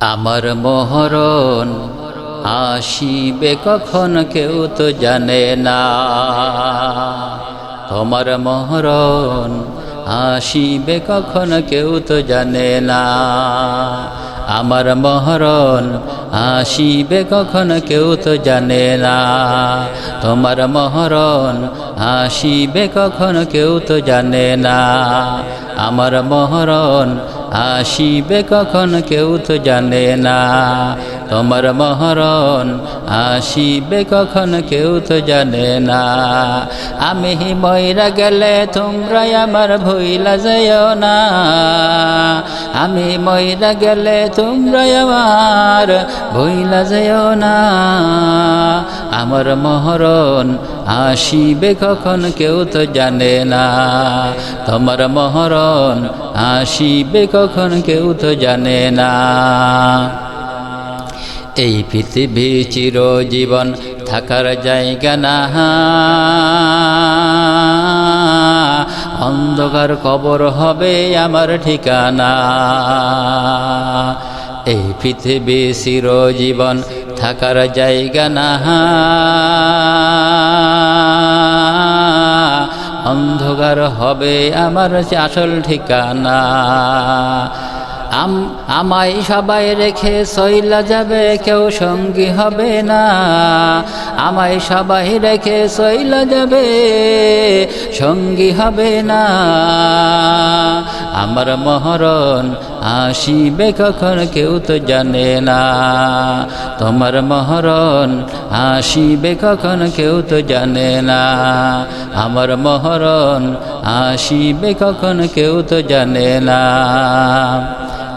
আমার মহরণ আসিবে কখন কেউ তো জানে না। তোমার মহরণ আসিবে কখন কেউ তো জানে না। আমার মহরণ আসিবে কখন কেউ তো জানে না। তোমার মহরণ আসিবে কখন কেউ তো জানে না। আমার মহরণ আসিবে কখন কেউ তো জানে না। তোমার মহরণ আসিবে কখন কেউ তো জানে না। আমি ময়রা গেলে তোমরা আমার ভইলা যেও না। আমি ময়রা গেলে তোমরা আমার ভইলা যেও না। আমার মহরণ আসিবে কখন কেউ তো জানে না। তোমার মহরণ আসিবে কখন কেউ তো জানে না। এই পৃথিবী চিরজীবন থাকার জায়গা না অন্ধকার কবর হবে আমার ঠিকানা। এই পৃথিবী চিরজীবন থাকার জায়গা না অন্ধকার হবে আমার আসল ঠিকানা। আম, আমায় সবাই রেখে সইলা যাবে, কেউ সঙ্গী হবে না। আমায় সবাই রেখে সইলা যাবে, সঙ্গী হবে না। আমার মহরণ আসিবে কখন, কেউ তো জানে না। তোমার মহরণ আসিবে কখন, কেউ তো জানে না। আমার মহরণ আসিবে কখন, কেউ তো জানে না।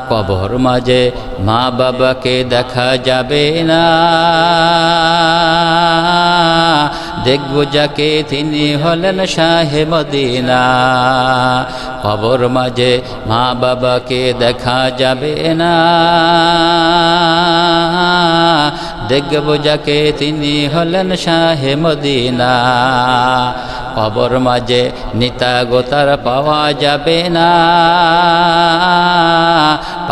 কবর মাঝে মা বাবাকে দেখা যাবে না। দেখব যাকে তিনি হলেন শাহে মদিনা। কবর মাঝে মা বাবাকে দেখা যাবে না। দেখব যাকে তিনি হলেন শাহে মদিনা। কবর মাঝে নিতা গোতার পাওয়া যাবে না।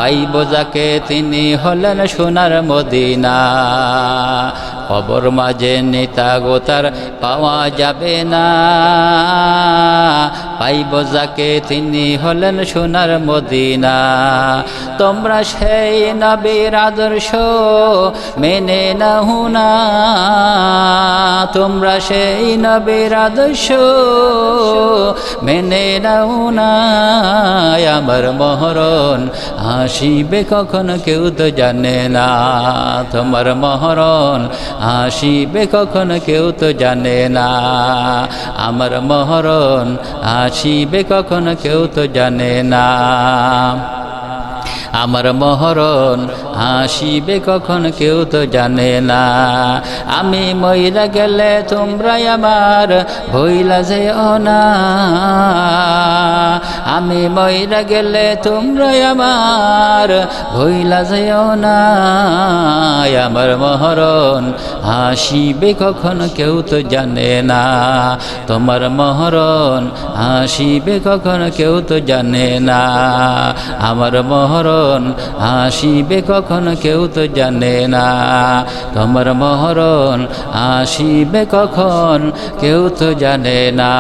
পাইব যাকে তিনি হলেন সোনার মদিনা। কবর মাঝে নেতা গোতার পাওয়া যাবে না। পাইব যাকে তিনি হলেন সোনার মদিনা। তোমরা সেই নবীর আদর্শ মেনে না। তোমরা সেই নবীর আদর্শ মেনে নাও না। আমার মহরণ আসিবে কখন কেউ তো জানে না। তোমার মহরণ আসিবে কখন কেউ তো জানে না। আমার মহরণ আসিবে কখন কেউ তো জানে না। আমার মহরণ হাসিবে কখন কেউ তো জানে না। আমি মইরা গেলে তোমরাই আমার ভইলা যে না। আমি মইরা গেলে তোমরা আমার, ভইলা যেও না। আমার মহরণ আসিবে কখন কেউ তো জানে না। তোমার মহরণ আসিবে কখন কেউ তো জানে না। আমার মহরণ আসিবে কখন কেউ তো জানে না। তোমার মহরণ আসিবে কখন কেউ তো জানে না।